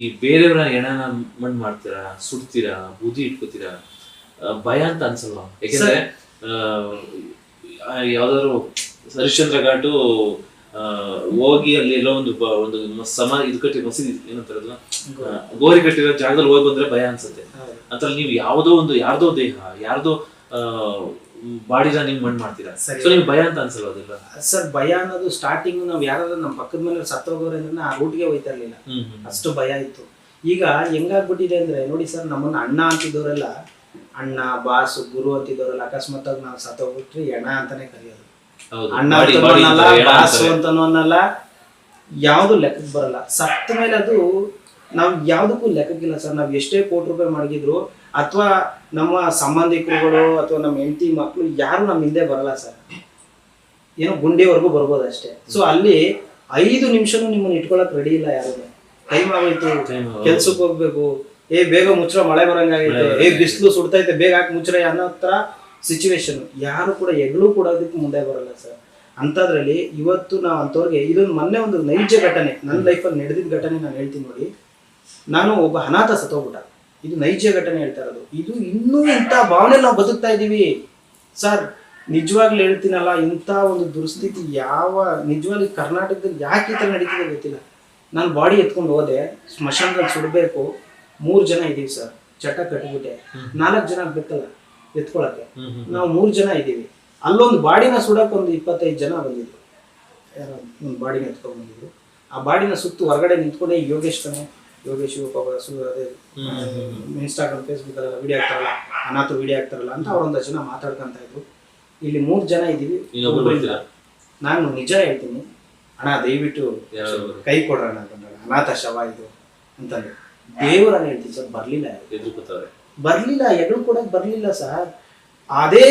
ಈ ಬೇರೆಯವರ ಎಣನ ಮಣ್ಣು ಮಾಡ್ತೀರಾ ಸುಡ್ತೀರಾ ಬೂದಿ ಇಟ್ಕೋತೀರಾ ಭಯ ಅಂತ ಅನ್ಸಲ್ವಾ? ಯಾಕೆಂದ್ರೆ ಆ, ಯಾವ್ದಾದ್ರು ಹರಿಶ್ಚಂದ್ರ ಘಾಟು ಆ, ಹೋಗಿ ಅಲ್ಲಿ ಎಲ್ಲೋ ಒಂದು ಒಂದು ಸಮ ಇದು ಕಟ್ಟಿ ಮಸೀದಿ ಏನಂತಾರಲ್ಲ ಗೋರಿ ಕಟ್ಟಿರೋ ಜಾಗದಲ್ಲಿ ಹೋಗಿ ಬಂದ್ರೆ ಭಯ ಅನ್ಸುತ್ತೆ. ಅಂತ ನೀವು ಯಾವುದೋ ಒಂದು ಯಾರ್ದೋ ದೇಹ ಯಾರ್ದೋ ಬಾಡಿನ ರನ್ನಿಂಗ್ ಮಣ್ಣು ಮಾಡ್ತೀರಾ? ಸರಿ. ಸೊ ನಿಮ್ಗೆ ಭಯ ಅಂತ ಅನ್ಸಲ್ಲೋದಿಲ್ಲ ಅದೆಲ್ಲ? ಸರ್ ಭಯ ಅನ್ನೋದು ಸ್ಟಾರ್ಟಿಂಗ್ ನಾವು ಯಾರಾದ್ರೂ ನಮ್ಮ ಪಕ್ಕದ ಮನೆ ಸತ್ತೋಗೋರು ಅಂದ್ರೆ ಆ ರೂಟ್ಗೆ ಹೋಯ್ತಾ ಇರ್ಲಿಲ್ಲ. ಹ್ಮ್ ಹ್ಮ್ ಅಷ್ಟು ಭಯ ಇತ್ತು. ಈಗ ಹೆಂಗಾಗ್ಬಿಟ್ಟಿದೆ ಅಂದ್ರೆ ನೋಡಿ ಸರ್ ನಮ್ಮನ್ನ ಅಣ್ಣ ಅಂತಿದ್ದವರೆಲ್ಲ ಅಣ್ಣ ಬಾಸು ಗುರು ಅಂತಿದ್ದವರೆಲ್ಲ ಅಕಸ್ಮಾತ್ ಆಗಿ ನಾವು ಸತ್ತೋಗ್ಬಿಟ್ರೆ ಎಣ ಅಂತಾನೆ ಕರೆಯೋದು. ಹೌದು. ಅಣ್ಣ ಬಾಡಿ- ಅಂತನೂ ಬಾಡಿ ಅನ್ನಲ್ಲ ಅಂತಾರೆ, ಎಣ ಬಾಸು ಅಂತಾರೆ. ಅಂತನೂ ಅನ್ನಲ್ಲ ಯಾವುದು ಲೆಕ್ಕಕ್ಕೆ ಬರಲ್ಲ. ಸತ್ತ ಮೇಲೆ ಅದು ನಾವು ಯಾವುದಕ್ಕೂ ಲೆಕ್ಕಕ್ಕಿಲ್ಲ ಸರ್. ನಾವು ಎಷ್ಟೇ ಕೋಟಿ ರೂಪಾಯಿ ಮಡಗಿದ್ರು ಅಥವಾ ನಮ್ಮ ಸಂಬಂಧಿಕರುಗಳು ಅಥವಾ ನಮ್ಮ ಹೆಂಡತಿ ಮಕ್ಕಳು ಯಾರು ನಮ್ಮ ಹಿಂದೆ ಬರಲ್ಲ ಸರ್. ಏನೋ ಗುಂಡಿವರೆಗೂ ಬರ್ಬೋದು ಅಷ್ಟೇ. ಸೊ ಅಲ್ಲಿ ಐದು ನಿಮಿಷನೂ ನಿಮ್ಮನ್ನ ಇಟ್ಕೊಳಕ್ ರೆಡಿ ಇಲ್ಲ ಯಾರು. ಟೈಮ್ ಆಗೋಯ್ತು. ಕೆಲ್ಸಕ್ಕೆ ಹೋಗ್ಬೇಕು. ಏ ಬೇಗ ಮುಚ್ಚರ ಮಳೆ ಬರಂಗಾಗೈತೆ ಮಳೆ ಏ ಬಿಸಿಲು ಸುಡ್ತೈತೆ ಬೇಗ ಹಾಕಿ ಮುಚ್ಚರ ಅನ್ನೋ ತರ ಸಿಚುವೇಶನ್ ಯಾರು ಕೂಡ ಎಗ್ಲೂ ಕೂಡ ಅದಕ್ಕೆ ಮುಂದೆ ಬರಲ್ಲ ಸರ್. ಅಂಥದ್ರಲ್ಲಿ ಇವತ್ತು ನಾವು ಅಂಥವ್ರಿಗೆ ಇದೊಂದು ಮೊನ್ನೆ ಒಂದು ನೈಜ ಘಟನೆ. ನನ್ನ ಲೈಫಲ್ಲಿ ನಡೆದಿದ್ದ ಘಟನೆ ನಾನು ಹೇಳ್ತೀನಿ ನೋಡಿ. ನಾನು ಒಬ್ಬ ಅನಾಥ ಸತ್ತೋಗ್ಬಿಟ್ಟ. ಇದು ನೈಜ ಘಟನೆ ಹೇಳ್ತಾ ಇರೋದು. ಇದು ಇನ್ನೂ ಇಂಥ ಭಾವನೆ ನಾವು ಬದುಕ್ತಾ ಇದ್ದೀವಿ. ಸರ್ ನಿಜವಾಗ್ಲೂ ಹೇಳ್ತೀನಲ್ಲ ಇಂಥ ಒಂದು ದುರ್ಸ್ಥಿತಿ ಯಾವ ನಿಜವಾಗಿ ಕರ್ನಾಟಕದಲ್ಲಿ ಯಾಕೆ ಈ ಥರ ನಡೀತಿದೆ ಗೊತ್ತಿಲ್ಲ. ನಾನು ಬಾಡಿ ಎತ್ಕೊಂಡು ಹೋದೆ ಸ್ಮಶಾನದಲ್ಲಿ ಸುಡಬೇಕು ಮೂರು ಜನ ಇದ್ದೀವಿ ಸರ್. ಚಟ ಕಟ್ಬಿಟ್ಟೆ. ನಾಲ್ಕು ಜನ ಬೇಕಲ್ಲ ಎತ್ಕೊಳಕ್ಕೆ. ನಾವು ಮೂರು ಜನ ಇದ್ದೀವಿ. ಅಲ್ಲೊಂದು ಬಾಡಿನ ಸುಡಕ್ಕೆ ಒಂದು ಇಪ್ಪತ್ತೈದು ಜನ ಬಂದಿದ್ರು. ಯಾರೋ ಒಂದು ಬಾಡಿನ ಎತ್ಕೊಂಡು ಬಂದಿದ್ರು. ಆ ಬಾಡಿನ ಸುತ್ತು ಹೊರಗಡೆ ನಿಂತ್ಕೊಂಡೆ ಯೋಗೇಶ್ ಕಣೆ ಯೋಗೇಶ್ ಪಾಪ ಸು ಅದೇ ಇನ್ಸ್ಟಾಗ್ರಾಮ್ ಫೇಸ್ಬುಕ್ ಅಲ್ಲ ವಿಡಿಯೋ ಆಗ್ತಾರಲ್ಲ ಅನಾಥ ವಿಡಿಯೋ ಆಗ್ತಾರಲ್ಲ ಅಂತ ಅವರೊಂದು ಜನ ಮಾತಾಡ್ಕೊಂತ ಇದ್ರು. ಇಲ್ಲಿ ಮೂರು ಜನ ಇದ್ದೀವಿ. ನಾನು ನಿಜ ಹೇಳ್ತೀನಿ ಅಣ್ಣ ದಯವಿಟ್ಟು ಕೈ ಕೊಡ್ರಣ ಅಂತಂದ್ರೆ ಅನಾಥ ಶವ ಇದು ಅಂತಂದ್ರೆ ದೇವರನ್ನ ಹೇಳ್ತೀನಿ ಸರ್ ಬರ್ಲಿಲ್ಲ ಬರ್ಲಿಲ್ಲ ಎಗಳು ಕೂಡ ಬರ್ಲಿಲ್ಲ ಸರ್. ಅದೇ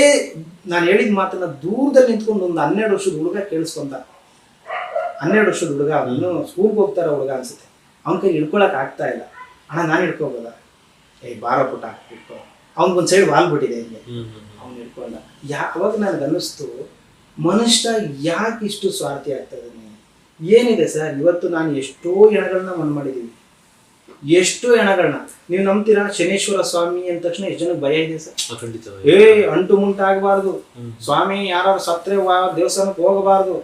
ನಾನು ಹೇಳಿದ ಮಾತನ್ನ ದೂರದಲ್ಲಿ ನಿಂತ್ಕೊಂಡು ಒಂದು ಹನ್ನೆರಡು ವರ್ಷದ ಹುಡುಗ ಕೇಳಿಸ್ಕೊಂತ. ಹನ್ನೆರಡು ವರ್ಷದ ಹುಡುಗ ಅವನು ಸ್ಕೂಲ್ಗೆ ಹೋಗ್ತಾರ ಹುಡುಗ ಅನ್ಸುತ್ತೆ. ಅವನ ಕೈ ಹಿಡ್ಕೊಳಕ್ ಆಗ್ತಾ ಇಲ್ಲ. ಅಣ್ಣ ನಾನು ಹಿಡ್ಕೋಬೋದ? ಏ ಬಾರ ಪುಟ ಹಿಡ್ಕೊ. ಅವ್ನಿಗೊಂದು ಸೈಡ್ ವಾಲ್ ಬಿಟ್ಟಿದೆ ಹಿಂಗೆ ಅವ್ನು ಹಿಡ್ಕೊಂಡ. ಯಾ ಅವಾಗ ನನಗೆ ಅನ್ನಿಸ್ತು ಮನುಷ್ಯ ಯಾಕೆ ಇಷ್ಟು ಸ್ವಾರ್ಥಿ ಆಗ್ತದೆ ಏನಿದೆ ಸರ್ ಇವತ್ತು ನಾನು ಎಷ್ಟೋ ಹೆಣಗಳನ್ನ ಮನ್ ಮಾಡಿದ್ದೀವಿ ಎಷ್ಟು ಹೆಣಗಳನ್ನ ನೀವು ನಂಬ್ತೀರಾ? ಶನೇಶ್ವರ ಸ್ವಾಮಿ ಅಂದ ತಕ್ಷಣ ಎಷ್ಟು ಜನಕ್ಕೆ ಭಯ ಇದೆ ಸರ್. ಏ ಅಂಟು ಮುಂಟ ಆಗಬಾರ್ದು ಸ್ವಾಮಿ ಯಾರು ಸತ್ರೆ ದೇವಸ್ಥಾನಕ್ಕೆ ಹೋಗಬಾರ್ದು.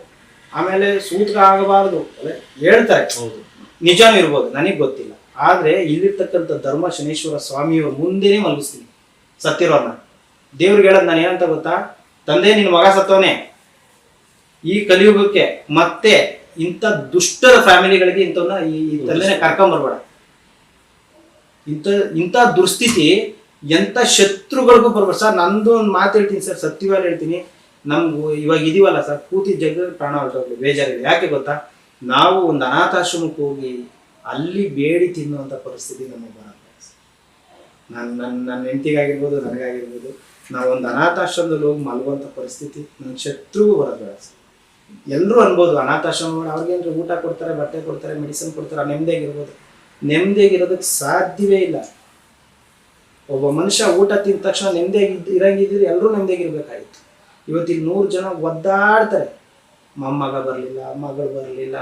ಆಮೇಲೆ ಸೂತ್ರ ಆಗಬಾರ್ದು. ಅದೇ ಹೇಳ್ತಾರೆ. ಹೌದು. ನಿಜಾನೂ ಇರ್ಬೋದು, ನನಗೆ ಗೊತ್ತಿಲ್ಲ. ಆದ್ರೆ ಇಲ್ಲಿರ್ತಕ್ಕಂಥ ಧರ್ಮ ಶನೇಶ್ವರ ಸ್ವಾಮಿಯವ್ರ ಮುಂದೆನೇ ಮಲಗಿಸ್ತೀನಿ. ಸತ್ತಿರೋರ್ನ ದೇವ್ರಿಗೆ ಹೇಳೋದು ನಾನು ಏನಂತ ಗೊತ್ತಾ? ತಂದೆ ನಿನ್ನ ಮಗ ಸತ್ತವನೇ. ಈ ಕಲಿಯುಗಕ್ಕೆ ಮತ್ತೆ ಇಂಥ ದುಷ್ಟರ ಫ್ಯಾಮಿಲಿಗಳಿಗೆ ಇಂಥವನ್ನ ಈ ತಂದೆನೇ ಕರ್ಕೊಂಬರ್ಬೇಡ ಇಂಥ ಇಂಥ ದುರ್ಸ್ಥಿತಿ ಎಂಥ ಶತ್ರುಗಳಿಗೂ ಬರ್ಬೇಡ. ಸರ್, ನಂದು ಒಂದು ಮಾತು ಹೇಳ್ತೀನಿ ಸರ್, ಸತ್ಯವಾಗಿ ಹೇಳ್ತೀನಿ. ನಮ್ಗೆ ಇವಾಗ ಇದೀವಲ್ಲ ಸರ್ ಕೂತಿ ಜಗ ಪ್ರಾಣ ಹೊರಟೋಗ್ಲಿ ಬೇಜಾರಿಲ್ಲ ಯಾಕೆ ಗೊತ್ತಾ? ನಾವು ಒಂದು ಅನಾಥಾಶ್ರಮಕ್ಕೆ ಹೋಗಿ ಅಲ್ಲಿ ಬೇಡಿ ತಿನ್ನುವಂಥ ಪರಿಸ್ಥಿತಿ ನಮಗೆ ಬರುತ್ತೆ. ನಾನು ನನ್ನ ನನ್ನ ಹೆಂಡತಿಗಾಗಿರ್ಬೋದು, ನನಗಾಗಿರ್ಬೋದು, ನಾವು ಒಂದು ಅನಾಥಾಶ್ರಮದಲ್ಲಿ ಹೋಗಿ ಮಲಗುವಂಥ ಪರಿಸ್ಥಿತಿ ನನ್ನ ಶತ್ರುಗೂ ಬರೋದು ಎಲ್ಲರೂ ಅನ್ಬೋದು ಅನಾಥಾಶ್ರಮಗಳು ಅವ್ರಿಗೇನು ಊಟ ಕೊಡ್ತಾರೆ, ಬಟ್ಟೆ ಕೊಡ್ತಾರೆ, ಮೆಡಿಸಿನ್ ಕೊಡ್ತಾರೆ ನೆಮ್ಮದಿಯಾಗಿರ್ಬೋದು. ನೆಮ್ಮದಿಯಾಗಿರೋದಕ್ಕೆ ಸಾಧ್ಯವೇ ಇಲ್ಲ. ಒಬ್ಬ ಮನುಷ್ಯ ಊಟ ತಿಂದ ತಕ್ಷಣ ನೆಮ್ಮದಿಯಾಗಿ ಇರಂಗಿದ್ರೆ ಎಲ್ಲರೂ ನೆಮ್ಮದಿಯಾಗಿರ್ಬೇಕಾಗಿತ್ತು. ಇವತ್ತಿಗೆ ನೂರು ಜನ ಒದ್ದಾಡ್ತಾರೆ. ಮೊಮ್ಮಗ ಬರಲಿಲ್ಲ ಮಗಳು ಬರಲಿಲ್ಲ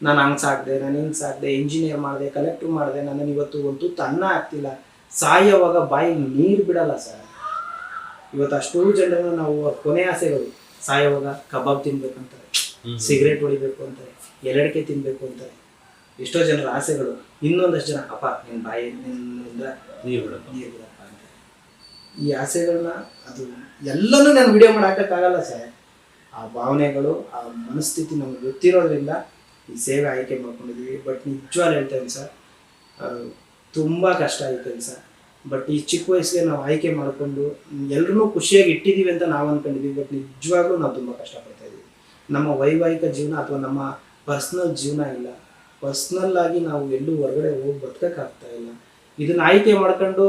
ನಾನು ಹಂಗೆ ಸಾಕಿದೆ ನಾನು ಹಿಂಗೆ ಸಾಕಿದೆ ಇಂಜಿನಿಯರ್ ಮಾಡಿದೆ ಕಲೆಕ್ಟ್ರ್ ಮಾಡಿದೆ ನಾನು ಇವತ್ತು ಒಂದು ತನ್ನ ಅನ್ನ ಆಗ್ತಿಲ್ಲ. ಸಾಯೋವಾಗ ಬಾಯಿಗೆ ನೀರು ಬಿಡಲ್ಲ ಸರ್ ಇವತ್ತು ಅಷ್ಟೂ ಜನರನ್ನು ನಾವು ಕೊನೆ ಆಸೆಗಳು ಸಾಯೋವಾಗ ಕಬಾಬ್ ತಿನ್ಬೇಕಂತಾರೆ ಸಿಗರೇಟ್ ಹೊಡಿಬೇಕು ಅಂತಾರೆ ಎರಡಿಕೆ ತಿನ್ಬೇಕು ಅಂತಾರೆ. ಎಷ್ಟೋ ಜನರ ಆಸೆಗಳು ಇನ್ನೊಂದಷ್ಟು ಜನ ಅಪ್ಪ ನಿನ್ನ ಬಾಯಿ ನಿನ್ನಿಂದ ನೀರು ಬಿಡಪ್ಪ. ನೀರು ಬಿಡಪ್ಪ ಅಂತ ಈ ಆಸೆಗಳನ್ನ ಅದು ಎಲ್ಲನೂ ನಾನು ವಿಡಿಯೋ ಮಾಡಿ ಹಾಕೋಕ್ಕಾಗಲ್ಲ ಸರ್ ಆ ಭಾವನೆಗಳು, ಆ ಮನಸ್ಥಿತಿ ನಮ್ಗೆ ಗೊತ್ತಿರೋದ್ರಿಂದ ಈ ಸೇವೆ ಆಯ್ಕೆ ಮಾಡ್ಕೊಂಡಿದ್ದೀವಿ ಬಟ್ ನಿಜವಾಗ್ಲೂ ಹೇಳ್ತೇನೆ ಸರ್ ತುಂಬ ಕಷ್ಟ ಆಗುತ್ತೆ ಸರ್. ಬಟ್ ಈ ಚಿಕ್ಕ ವಯಸ್ಸಿಗೆ ನಾವು ಆಯ್ಕೆ ಮಾಡಿಕೊಂಡು ಎಲ್ಲರೂ ಖುಷಿಯಾಗಿ ಇಟ್ಟಿದ್ದೀವಿ ಅಂತ ನಾವು ಅಂದ್ಕೊಂಡಿದ್ದೀವಿ ಬಟ್ ನಿಜವಾಗ್ಲೂ ನಾವು ತುಂಬ ಕಷ್ಟಪಡ್ತಾ ಇದ್ದೀವಿ ನಮ್ಮ ವೈವಾಹಿಕ ಜೀವನ ಅಥವಾ ನಮ್ಮ ಪರ್ಸ್ನಲ್ ಜೀವನ ಇಲ್ಲ. ಪರ್ಸ್ನಲ್ ಆಗಿ ನಾವು ಎಲ್ಲೂ ಹೊರಗಡೆ ಹೋಗಿ ಬದುಕೋಕ್ಕಾಗ್ತಾ ಇಲ್ಲ. ಇದನ್ನ ಆಯ್ಕೆ ಮಾಡ್ಕೊಂಡು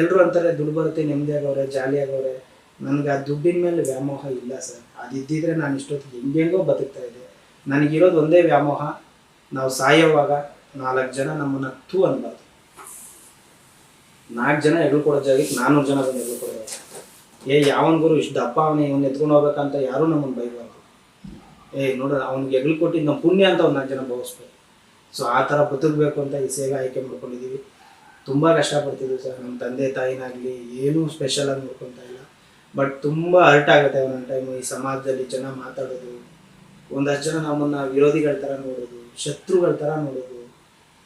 ಎಲ್ಲರೂ ಅಂತಾರೆ ದುಡ್ಡು ಬರುತ್ತೆ ನೆಮ್ಮದಿ ಆಗವ್ರೆ ಜಾಲಿ ಆಗವ್ರೆ ನನಗೆ ಆ ದುಡ್ಡಿನ ಮೇಲೆ ವ್ಯಾಮೋಹ ಇಲ್ಲ ಸರ್. ಅದಿದ್ದಿದ್ರೆ ನಾನು ಇಷ್ಟೊತ್ತಿಗೆ ಹೆಂಗೆಂಗೋ ಬದುಕ್ತಾ ಇದ್ದೆ. ನನಗಿರೋದು ಒಂದೇ ವ್ಯಾಮೋಹ. ನಾವು ಸಾಯೋವಾಗ ನಾಲ್ಕು ಜನ ನಮ್ಮನ್ನು ತೂ ಅನ್ಬಾರ್ದು. ನಾಲ್ಕು ಜನ ಎಗಳು ಕೊಡೋ ಜಾಗಕ್ಕೆ ನಾನ್ನೂರು ಜನ ಬಂದು ಎಗಳು ಏ, ಯಾವನ್ ಗುರು ಇಷ್ಟು ದಪ್ಪ ಅವನೇ, ಇವ್ನು ಎತ್ಕೊಂಡು ಹೋಗ್ಬೇಕಂತ ಯಾರೂ ನಮ್ಮನ್ನು ಬೈಬಾರ್ದು. ಏ, ನೋಡ, ಅವ್ನಿಗೆ ಎಗಳು ಕೊಟ್ಟಿದ್ದು ನಮ್ಮ ಪುಣ್ಯ ಅಂತ ಅವ್ನು ನಾಲ್ಕು ಜನ ಭಾವಿಸ್ಬೇಕು. ಸೊ ಆ ಥರ ಬದುಕಬೇಕು ಅಂತ ಈ ಸೇವೆ ಆಯ್ಕೆ ಮಾಡ್ಕೊಂಡಿದ್ದೀವಿ ತುಂಬ ಕಷ್ಟಪಡ್ತಿದ್ವಿ ಸರ್. ನಮ್ಮ ತಂದೆ ತಾಯಿನಾಗಲಿ ಏನೂ ಸ್ಪೆಷಲಾಗಿ ನೋಡ್ಕೊತಾ ಇಲ್ಲ. ಬಟ್ ತುಂಬ ಹರ್ಟ್ ಆಗುತ್ತೆ ಒಂದೊಂದು ಟೈಮು ಈ ಸಮಾಜದಲ್ಲಿ ಜನ ಮಾತಾಡೋದು. ಒಂದಷ್ಟು ಜನ ನಮ್ಮನ್ನ ವಿರೋಧಿಗಳ ಥರ ನೋಡೋದು ಶತ್ರುಗಳ ಥರ ನೋಡೋದು.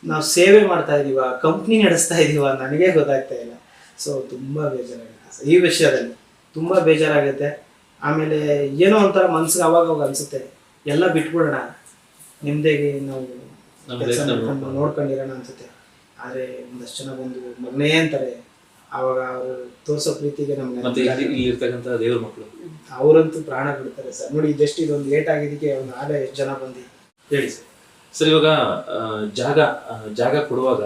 ನಾವು ಸೇವೆ ಮಾಡ್ತಾ ಇದೀವ ಕಂಪ್ನಿ ನಡೆಸ್ತಾ ಇದೀವ ನನಗೆ ಗೊತ್ತಾಗ್ತಾ ಇಲ್ಲ. ಸೊ ತುಂಬ ಬೇಜಾರಾಗುತ್ತೆ. ಈ ವಿಷಯದಲ್ಲಿ ತುಂಬ ಬೇಜಾರಾಗುತ್ತೆ. ಆಮೇಲೆ ಏನೋ ಒಂಥರ ಮನ್ಸಿಗೆ ಅವಾಗ ಅವಾಗ ಅನ್ಸುತ್ತೆ. ಎಲ್ಲ ಬಿಟ್ಬಿಡೋಣ. ನಿಮ್ದೇಗೆ ನಾವು ನೋಡ್ಕೊಂಡಿರೋಣ ಅನ್ಸುತ್ತೆ. ಆದರೆ ಒಂದಷ್ಟು ಜನ ಬಂದು ಮಗನೇ ಅಂತಾರೆ. ಆವಾಗ ಅವರು ತೋರ್ಸೋ ಪ್ರೀತಿಗೆ ಮತ್ತೆ ನಮ್ಗೆ ಇಲ್ಲಿ ಇಲ್ಲಿ ಇರ್ತಕ್ಕಂಥ ದೇವ್ರ ಮಕ್ಕಳು ಅವರಂತೂ ಪ್ರಾಣ ಬಿಡ್ತಾರೆ ಸರ್. ನೋಡಿ ಜಸ್ಟ್ ಇದೊಂದು ಲೇಟ್ ಆಗಿದ್ದಕ್ಕೆ ಒಂದು ಆಗ ಎಷ್ಟು ಜನ ಬಂದು? ಹೇಳಿ ಸರ್. ಸರ್ ಇವಾಗ ಆ, ಜಾಗ ಆ, ಜಾಗ ಕೊಡುವಾಗ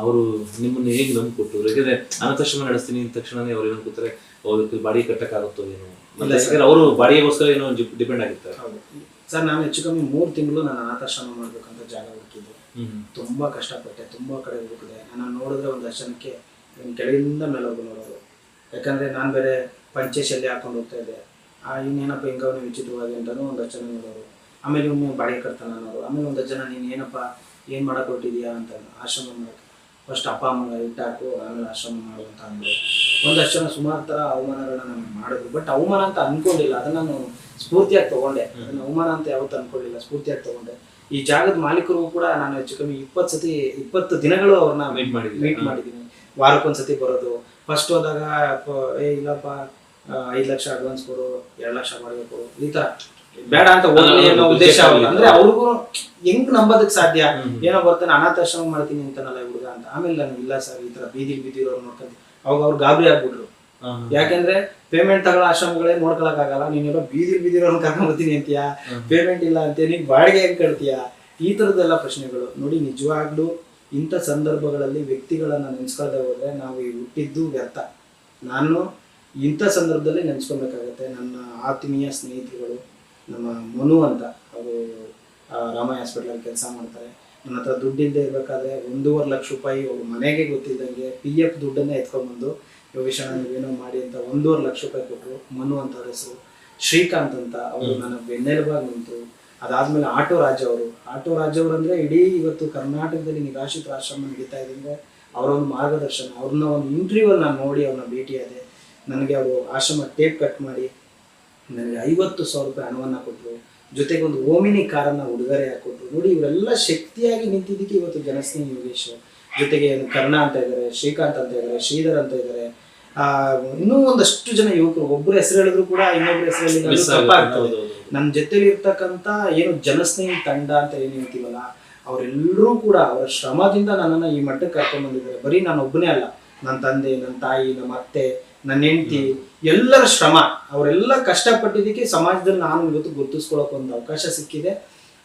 ಅವರು ನಿಮ್ಮನ್ನ ಹೇಗೆ ನಂಬಿಕೊಟ್ರು ಯಾಕಂದ್ರೆ ಅನಾಥಾಶ್ರಮ ನಡೆಸ್ತೀನಿ ಅಂದ ತಕ್ಷಣನೇ ಅವ್ರು ಏನು ಕೂತಾರೆ ಅವ್ರಿಗೆ ಬಾಡಿ ಕಟ್ಟಕ್ಕಾಗುತ್ತೋ ಏನು? ಇಲ್ಲ. ಯಾಕಂದ್ರೆ ಅವರು ಬಾಡಿಗೋಸ್ಕರ ಏನೋ ಡಿಪೆಂಡ್ ಆಗಿರ್ತಾರೆ. ಹೌದು. ಸರ್ ನಾನು ಹೆಚ್ಚು ಕಮ್ಮಿ ಮೂರು ತಿಂಗಳು ನಾನು ಅನಾಥಾಶ್ರಮ ಮಾಡ್ಬೇಕಂತ ಜಾಗ ಹುಡುಕಿದ್ದೆ. ತುಂಬಾ ತುಂಬ ಕಷ್ಟಪಟ್ಟೆ ತುಂಬಾ ಕಡೆ ಹುಡುಕಿದೆ ನಾನು ನೋಡಿದ್ರೆ ಒಂದು ನನ್ನ ಕೆಳಗಿಂದ ಮೇಲವರೆಗೂ ನೋಡೋದು. ಯಾಕಂದರೆ ನಾನು ಬೇರೆ ಪಂಚೆ ಶಲ್ಯ ಹಾಕೊಂಡು ಹೋಗ್ತಾ ಇದ್ದೆ. ಆ ಇನ್ನೇನಪ್ಪ ಹಿಂಗವನೇ ವಿಚಿತ್ರವಾಗಿ ಅಂತಲೂ ಒಂದಷ್ಟು ಜನ ನೋಡೋರು. ಆಮೇಲೆ ಇವನು ಬಾಡಿಗೆ ಕಟ್ತಾನ ಅನ್ನೋರು. ಆಮೇಲೆ ಒಂದಷ್ಟು ಜನ ನೀನು ಏನಪ್ಪ ಏನು ಮಾಡಕ್ಕೆ ಹೊಟ್ಟಿದ್ಯಾ ಅಂತ ಆಶ್ರಮ ಮಾಡಕ್ಕೆ ಫಸ್ಟ್ ಅಪ್ಪ ಅಮ್ಮ ಇಟ್ಟಾಕು ಆಮೇಲೆ ಆಶ್ರಮ ಮಾಡು ಅಂತ ಅಂದರು. ಒಂದಷ್ಟು ಜನ ಸುಮಾರು ಥರ ಅವಮಾನಗಳನ್ನ ನಮಗೆ ಮಾಡಿದ್ರು. ಬಟ್ ಅವಮಾನ ಅಂತ ಅನ್ಕೊಂಡಿಲ್ಲ. ಅದನ್ನ ನಾನು ಸ್ಫೂರ್ತಿಯಾಗಿ ತಗೊಂಡೆ. ಅದನ್ನ ಅವಮಾನ ಅಂತ ಯಾವತ್ತೂ ಅನ್ಕೊಂಡಿಲ್ಲ. ಸ್ಫೂರ್ತಿಯಾಗಿ ತಗೊಂಡೆ. ಈ ಜಾಗದ ಮಾಲೀಕರು ಕೂಡ ನಾನು ಹೆಚ್ಚು ಕಮ್ಮಿ ಇಪ್ಪತ್ತು ಸತಿ ಇಪ್ಪತ್ತು ದಿನಗಳು ಅವ್ರನ್ನ ಮೀಟ್ ಮಾಡಿದ್ದೀನಿ ಮೀಟ್ ಮಾಡಿದ್ದೀನಿ. ವಾರಕ್ಕೊಂದ್ಸತಿ ಬರೋದು. ಫಸ್ಟ್ ಹೋದಾಗ ಏ ಇಲ್ಲಪ್ಪ ಐದ್ ಲಕ್ಷ ಅಡ್ವಾನ್ಸ್ ಕೊಡು ಎರಡ್ ಲಕ್ಷ ಬಾಡಿಗೆ ಕೊಡು ಈ ತರ. ಬೇಡ ಅಂತ ಹೋಗ್ಲಿ ಅನ್ನೋ ಉದ್ದೇಶ ಅಂದ್ರೆ ಅವ್ರಿಗೂ ಹೆಂಗ್ ನಂಬೋದಕ್ ಸಾಧ್ಯ? ಏನೋ ಬರ್ತಾನೆ ಅನಾಥಾಶ್ರಮ ಮಾಡ್ತೀನಿ ಅಂತಾನಲ್ಲ ಹುಡುಗ ಅಂತ. ಆಮೇಲೆ ನಾನು ಇಲ್ಲ ಸರ್ ಈ ತರ ಬೀದಿ ಬೀದಿರೋರು ನೋಡ್ಕೊಂಡು ಅವಾಗ ಅವ್ರು ಗಾಬರಿ ಆಗ್ಬಿಟ್ರು. ಯಾಕೆಂದ್ರೆ ಪೇಮೆಂಟ್ ತಗೊಳ್ಳೋ ಆಶ್ರಮಗಳೇ ನೋಡ್ಕೊಳಕ್ ಆಗಲ್ಲ ನೀನೆಲ್ಲ ಬೀದಿ ಬೀದಿರೋರ್ನ ಕರ್ಕೊಂಡ್ ಬರ್ತೀನಿ ಅಂತೀಯಾ? ಪೇಮೆಂಟ್ ಇಲ್ಲ ಅಂತೀಯ? ನೀನ್ ಬಾಡಿಗೆ ಹೆಂಗ್ ಕಟ್ತೀಯಾ? ಈ ತರದ್ದೆಲ್ಲ ಪ್ರಶ್ನೆಗಳು. ನೋಡಿ ನಿಜವಾಗ್ಲೂ ಇಂಥ ಸಂದರ್ಭಗಳಲ್ಲಿ ವ್ಯಕ್ತಿಗಳನ್ನು ನೆನೆಸ್ಕೊಳ್ದೆ ಹೋದರೆ ನಾವು ಈ ಹುಟ್ಟಿದ್ದು ವ್ಯರ್ಥ. ನಾನು ಇಂಥ ಸಂದರ್ಭದಲ್ಲಿ ನೆನೆಸ್ಕೊಳ್ಬೇಕಾಗತ್ತೆ ನನ್ನ ಆತ್ಮೀಯ ಸ್ನೇಹಿತರುಗಳು ನಮ್ಮ ಮನು ಅಂತ ಅವರು ರಾಮಯ್ಯ ಹಾಸ್ಪಿಟ್ಲಲ್ಲಿ ಕೆಲಸ ಮಾಡ್ತಾರೆ. ನನ್ನ ಹತ್ರ ದುಡ್ಡಿಲ್ಲದೆ ಇರಬೇಕಾದ್ರೆ ಒಂದೂವರೆ ಲಕ್ಷ ರೂಪಾಯಿ ಅವ್ರ ಮನೆಗೆ ಗೊತ್ತಿದ್ದಂಗೆ ಪಿ ಎಫ್ ದುಡ್ಡನ್ನೇ ಎತ್ಕೊಂಡ್ಬಂದು ಯೋಗೇಶಣ್ಣ ನೀವೇನೋ ಮಾಡಿ ಅಂತ ಒಂದೂವರೆ ಲಕ್ಷ ರೂಪಾಯಿ ಕೊಟ್ಟರು ಮನು ಅಂತ ಹೆಸರು ಶ್ರೀಕಾಂತ್ ಅಂತ ಅವರು ನನ್ನ ಬೆನ್ನೆಲುಬಾಗಿ ನಿಂತು ಅದಾದ್ಮೇಲೆ ಆಟೋ ರಾಜ್ ಅವರು. ಆಟೋ ರಾಜ್ ಅವರು ಅಂದ್ರೆ ಇಡೀ ಇವತ್ತು ಕರ್ನಾಟಕದಲ್ಲಿ ನಿರಾಶ್ರಿತ ಆಶ್ರಮ ನಡೀತಾ ಇದೆ ಅಂದ್ರೆ ಅವರ ಒಂದು ಮಾರ್ಗದರ್ಶನ ಅವ್ರನ್ನ ಒಂದು ಇಂಟರ್ವ್ಯೂ ನಾನು ನೋಡಿ ಅವ್ರನ್ನ ಭೇಟಿಯಾದೆ ನನಗೆ ಅವರು ಆಶ್ರಮ ಟೇಪ್ ಕಟ್ ಮಾಡಿ ನನಗೆ ಐವತ್ತು ಸಾವಿರ ರೂಪಾಯಿ ಹಣವನ್ನು ಕೊಟ್ಟರು ಜೊತೆಗೆ ಒಂದು ಓಮಿನಿ ಕಾರನ್ನ ಉಡುಗೊರೆ ಹಾಕೊಟ್ರು. ನೋಡಿ ಇವರೆಲ್ಲ ಶಕ್ತಿಯಾಗಿ ನಿಂತಿದ್ದಕ್ಕೆ ಇವತ್ತು ಜನಸ್ನೇಹಿ ಯೋಗೇಶ್ ಜೊತೆಗೆ ಕರ್ಣ ಅಂತ ಇದ್ದಾರೆ ಶ್ರೀಕಾಂತ್ ಅಂತ ಇದ್ದಾರೆ ಶ್ರೀಧರ್ ಅಂತ ಇದ್ದಾರೆ ಆ ಇನ್ನೂ ಒಂದಷ್ಟು ಜನ ಯುವಕರು ಒಬ್ಬರು ಹೆಸರು ಹೇಳಿದ್ರು ಕೂಡ ಇನ್ನೊಬ್ರು ಹೆಸರು Miss ಹೇಳಿದ್ರು ತಪ್ಪಾಗ್ತದೆ ನನ್ನ ಜೊತೆಲಿ ಇರ್ತಕ್ಕಂಥ ಏನು ಜನಸ್ನೇಹಿ ತಂಡ ಅಂತ ಏನು ಹೇಳ್ತೀವಲ್ಲ ಅವರೆಲ್ಲರೂ ಕೂಡ ಅವರ ಶ್ರಮದಿಂದ ನನ್ನನ್ನು ಈ ಮಟ್ಟಕ್ಕೆ ಕರ್ಕೊಂಡು ಬಂದಿದ್ದಾರೆ. ಬರೀ ನಾನು ಒಬ್ಬನೇ ಅಲ್ಲ ನನ್ನ ತಂದೆ ನನ್ನ ತಾಯಿ ನಮ್ಮ ಅತ್ತೆ ನನ್ನ ಹೆಂಡತಿ ಎಲ್ಲರ ಶ್ರಮ ಅವರೆಲ್ಲ ಕಷ್ಟಪಟ್ಟಿದ್ದಕ್ಕೆ ಸಮಾಜದಲ್ಲಿ ನಾನು ಇವತ್ತು ಗುರುತಿಸ್ಕೊಳ್ಳೋಕೆ ಒಂದು ಅವಕಾಶ ಸಿಕ್ಕಿದೆ.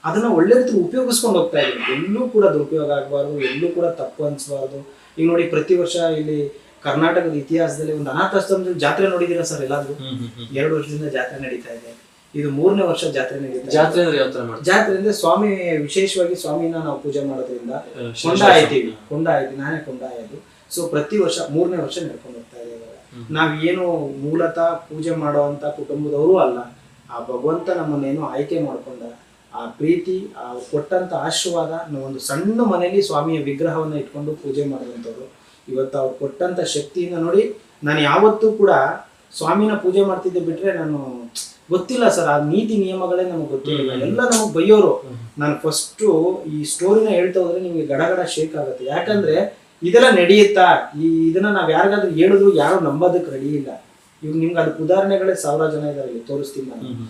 ಅದನ್ನ ಒಳ್ಳೆ ರೀತಿ ಉಪಯೋಗಿಸ್ಕೊಂಡು ಹೋಗ್ತಾ ಇದ್ದೀನಿ. ಎಲ್ಲೂ ಕೂಡ ದುರುಪಯೋಗ ಆಗಬಾರ್ದು ಎಲ್ಲೂ ಕೂಡ ತಪ್ಪು ಅನಿಸಬಾರ್ದು. ಈಗ ನೋಡಿ ಪ್ರತಿ ವರ್ಷ ಇಲ್ಲಿ ಕರ್ನಾಟಕದ ಇತಿಹಾಸದಲ್ಲಿ ಒಂದು ಅನಾಥಾಶ್ರಮದಲ್ಲಿ ಜಾತ್ರೆ ನೋಡಿದ್ದೀರಾ ಸರ್ ಎಲ್ಲಾದ್ರೂ. ಎರಡು ವರ್ಷದಿಂದ ಜಾತ್ರೆ ನಡೀತಾ ಇದೆ. ಇದು ಮೂರನೇ ವರ್ಷ ಜಾತ್ರೆ ಜಾತ್ರೆ ಅಂದ್ರೆ ಯಾವ ತರ ಮಾಡ್ತಾರೆ? ಜಾತ್ರೆ ಅಂದ್ರೆ ಸ್ವಾಮಿ ವಿಶೇಷವಾಗಿ ಸ್ವಾಮಿನ ನಾವು ಪೂಜೆ ಮಾಡೋದ್ರಿಂದ ಕೊಂಡ ಆಯ್ತೀವಿ. ಕೊಂಡ ಆಯ್ತು ನಾನೇ ಕೊಂಡ ಆಯ್ತು ಸೊ ಪ್ರತಿ ವರ್ಷ ಮೂರನೇ ವರ್ಷ ನಡ್ಕೊಂಡು ಹೋಗ್ತಾ ಇದೆ ಇವಾಗ. ನಾವ್ ಏನು ಮೂಲತಃ ಪೂಜೆ ಮಾಡುವಂತ ಕುಟುಂಬದವರು ಅಲ್ಲ. ಆ ಭಗವಂತ ನಮ್ಮನ್ನೇನು ಆಯ್ಕೆ ಮಾಡ್ಕೊಂಡ ಆ ಪ್ರೀತಿ ಆ ಕೊಟ್ಟಂತ ಆಶೀರ್ವಾದ ಒಂದು ಸಣ್ಣ ಮನೆಯಲ್ಲಿ ಸ್ವಾಮಿಯ ವಿಗ್ರಹವನ್ನ ಇಟ್ಕೊಂಡು ಪೂಜೆ ಮಾಡುವಂಥವ್ರು ಇವತ್ತು ಅವ್ರು ಕೊಟ್ಟಂತ ಶಕ್ತಿಯಿಂದ ನೋಡಿ ನಾನು ಯಾವತ್ತೂ ಕೂಡ ಸ್ವಾಮಿನ ಪೂಜೆ ಮಾಡ್ತಿದ್ದೆ ಬಿಟ್ರೆ ನಾನು ಗೊತ್ತಿಲ್ಲ ಸರ್. ಆ ನೀತಿ ನಿಯಮಗಳೇ ನಮಗೆ ಗೊತ್ತಿಲ್ಲ. ಎಲ್ಲ ನಮಗೆ ಬೈಯೋರು. ನಾನು ಫಸ್ಟು ಈ ಸ್ಟೋರಿನ ಹೇಳ್ತಾ ಹೋದ್ರೆ ನಿಮಗೆ ಗಡಗಡ ಶೇಕ್ ಆಗುತ್ತೆ. ಯಾಕಂದ್ರೆ ಇದೆಲ್ಲ ನಡೆಯುತ್ತಾ? ಈ ಇದನ್ನ ನಾವ್ ಯಾರಿಗಾದ್ರೂ ಹೇಳಿದ್ರು ಯಾರು ನಂಬೋದಕ್ಕೆ ರೆಡಿ ಇಲ್ಲ. ಇವ್ ನಿಮ್ಗೆ ಅದಕ್ಕೆ ಉದಾಹರಣೆಗಳೇ ಸಾವಿರ ಜನ ಇದಾರೆ ಇಲ್ಲಿ ತೋರಿಸ್ತೀನಿ ನಾನು.